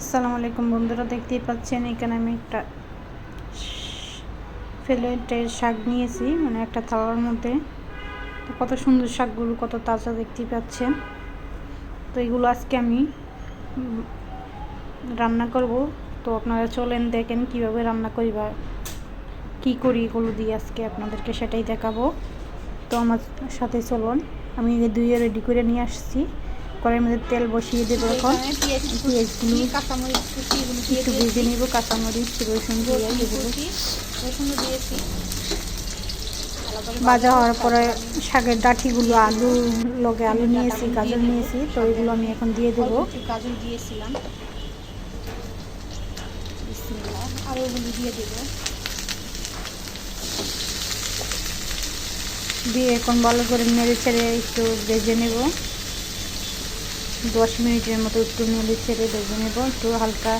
আসসালামু আলাইকুম বন্ধুরা, দেখতেই পাচ্ছেন এখানে আমি একটা ফেলেটের শাক নিয়েছি মানে একটা থালার মধ্যে। তো কত সুন্দর শাকগুলো, কত তাজা দেখতেই পাচ্ছেন। তো এগুলো আজকে আমি রান্না করব। তো আপনারা চলেন দেখেন কীভাবে রান্না করি বা কী করি এগুলো দিয়ে আজকে আপনাদেরকে সেটাই দেখাবো। তো আমার সাথে চলুন, আমি দুইয়ে রেডি করে নিয়ে আসছি। কড়াইয়ের মধ্যে তেল বসিয়ে দেবো এখন পেঁয়াজ পেঁয়াজগুলো একটু। ভেজে নেব, কাঁচামরিচ, রসুন। ভাজা হওয়ার পরে শাকের ডাঠিগুলো আলু লগে আলু নিয়েছি, গাজর নিয়েছি, তো এগুলো আমি এখন দিয়ে দেবো গাজর দিয়েছিলাম। আর ওগুলো দিয়ে দেবো দিয়ে এখন ভালো করে নেড়ে ছেড়ে একটু ভেজে নেব দশ মিনিটের মতো একটু নেড়ে ছেড়ে ভেজে নেব একটু হালকা।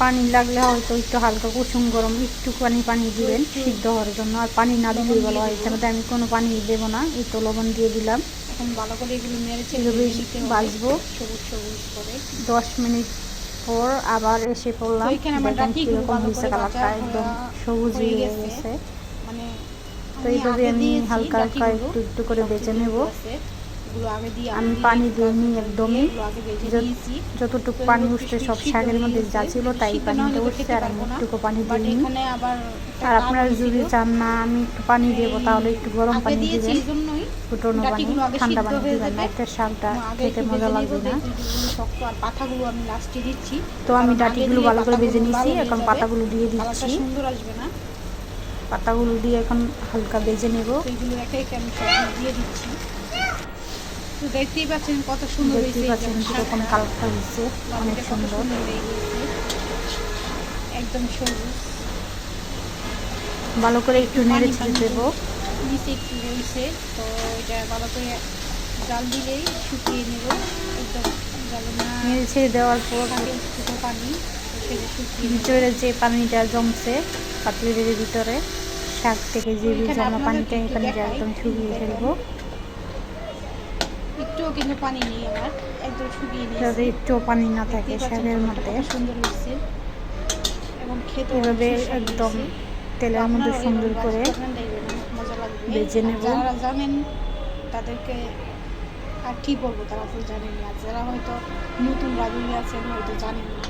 পানি লাগলে হয়তো একটু হালকা কুসুম গরম একটুখানি পানি দিবেন সিদ্ধ হওয়ার জন্য। আর পানি না দিলেই ভালো হয় এখানে আমি কোনো পানি দেবো না এই তো লবণ দিয়ে দিলাম। এখন ভালো করে এগুলো নেড়ে চেড়ে এগুলো ভেজে ভাজবো। সবুজ সবুজ করে। দশ মিনিট পর আবার এসে পড়লাম। তো এখানে আমার দেখেন ডাঁটিগুলো কীরকম ভালো হয়েছে কালারটা একদম সবুজ হয়ে। গেছে। মানে তো এইভাবে আমি হালকা হালকা একটু একটু করে বেছে নেব। আমি পানি দিইনি একদমই। যতটুকু পানি উঠছে সব শাকের মধ্যে যা ছিল তাই পানিটা উঠছে আর আমি একটুকু পানি দিইনি আর আপনারা যদি চান না আমি একটু পানি দেবো তাহলে একটু গরম পানি দিবেন। ফুটনো পানি ঠান্ডা পানি দিবেন না। একটা শাকটা খেতে মজা লাগবে না। শক্ত আর পাতাগুলো আমি তো আমি ডাটিগুলো ভালো করে ভেজে নিয়েছি এখন পাতাগুলো দিয়ে দিচ্ছি। সুন্দর আসবে না। পাতাগুলো দিয়ে এখন হালকা ভেজে নেব। তো এগুলো একে একে আমি সব দিয়ে দিচ্ছি? তো দেখতেই পাচ্ছেন কত সুন্দর দেখতেই পাচ্ছেন কীরকম কালারটা হয়েছে অনেক সুন্দর একদম সবুজ। ভালো করে একটু নেড়ে ছেড়ে দেবো। নিচে একটু রয়েছে। তো এটা ভালো করে জাল দিলেই শুকিয়ে নেব। একদম জাল না নেড়ে ছেড়ে দেওয়ার পর পানি সেটা শুকিয়ে। ভিতরে যে পানিটা জমছে পাতিলের ভিতরে। শাক থেকে যে জমা আপনাদেরকে পানিটা এখানে একদম শুকিয়ে ফেলব। একটুও কিন্তু পানি নেই আমার একদম শুকিয়ে যাতে নিয়েছি একটু পানি না থাকে শাকের মধ্যে। সুন্দর হয়েছে। এবং খেতে এভাবে একদম তেলের মধ্যে সুন্দর করে ভেজে নেব। যারা জানেন তাদেরকে আর কি বলব তারা তো জানেন না যারা হয়তো নতুন রাঁধুনি আছেন হয়তো জানেন না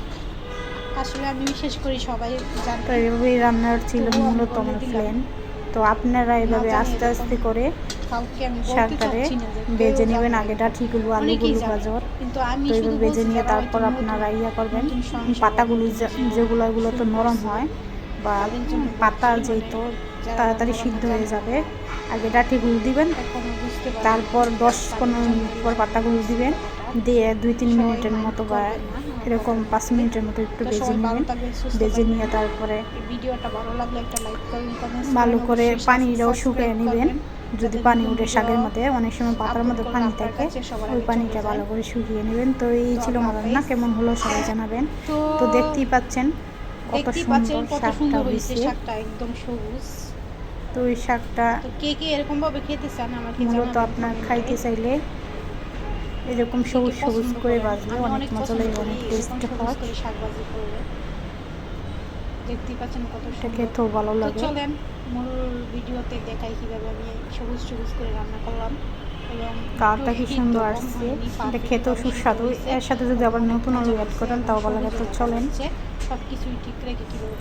আসলে আমি বিশেষ করি সবাই জানতে এভাবেই রান্নার ছিল মূলত আমার প্ল্যান তো আপনারা এভাবে আস্তে আস্তে করে যে কেউ নেবেন। আগে ডাঠিগুলো আলুগুলো গাজর কিন্তু আমি তো শুধু এভাবে ভেজে নিয়ে তারপর আপনারা ইয়া করবেন। পাতাগুলো নতুন যেগুলো এগুলো তো নরম হয় বা পাতা বলছি, যেহেতু তাড়াতাড়ি সিদ্ধ হয়ে যাবে আগে ডাঠিগুলো দিবেন। তারপর দশ পনেরো মিনিট পর পাতাগুলো দিবেন। দিয়ে দুই তিন মিনিটের মতো বা এরকম পাঁচ মিনিটের মতো একটু ভেজে নেবেন ভেজে নিয়ে তারপরে ভিডিওটা ভালো লাগলে একটা লাইক করবেন ভালো করে পানিটাও শুকিয়ে নেবেন যদি পানি উঠে শাকের মধ্যে অনেক সময় পাতার মধ্যে পানি থাকে ওই পানিটা ভালো করে শুকিয়ে নেবেন। তো এই ছিল আমার রান্না কেমন হলো সবাই জানাবেন। তো দেখতেই পাচ্ছেন কত সুন্দর শাকটা হয়েছে শাকটা একদম সবুজ। তো ওই শাকটা কে কে এরকম ভাবে খেতে চান আমাকে মূলত আপনার খাইতে চাইলে এরকম সবুজ সবুজ করে? বাজলে অনেক মজা লাগে অনেক টেস্ট হয়। দেখতেই পাচ্ছেন কত ভালো লাগে। চলেন মূল ভিডিওতে দেখাই কীভাবে আমি সবুজ সবুজ করে রান্না করলাম এবং কালারটা কি সুন্দর আসছে। এটা খেতেও সুস্বাদু। এর সাথে যদি আবার নতুন আলু অ্যাড করেন তাও ভালো লাগে। তো চলেন। সব কিছুই ঠিক রেখে কীভাবে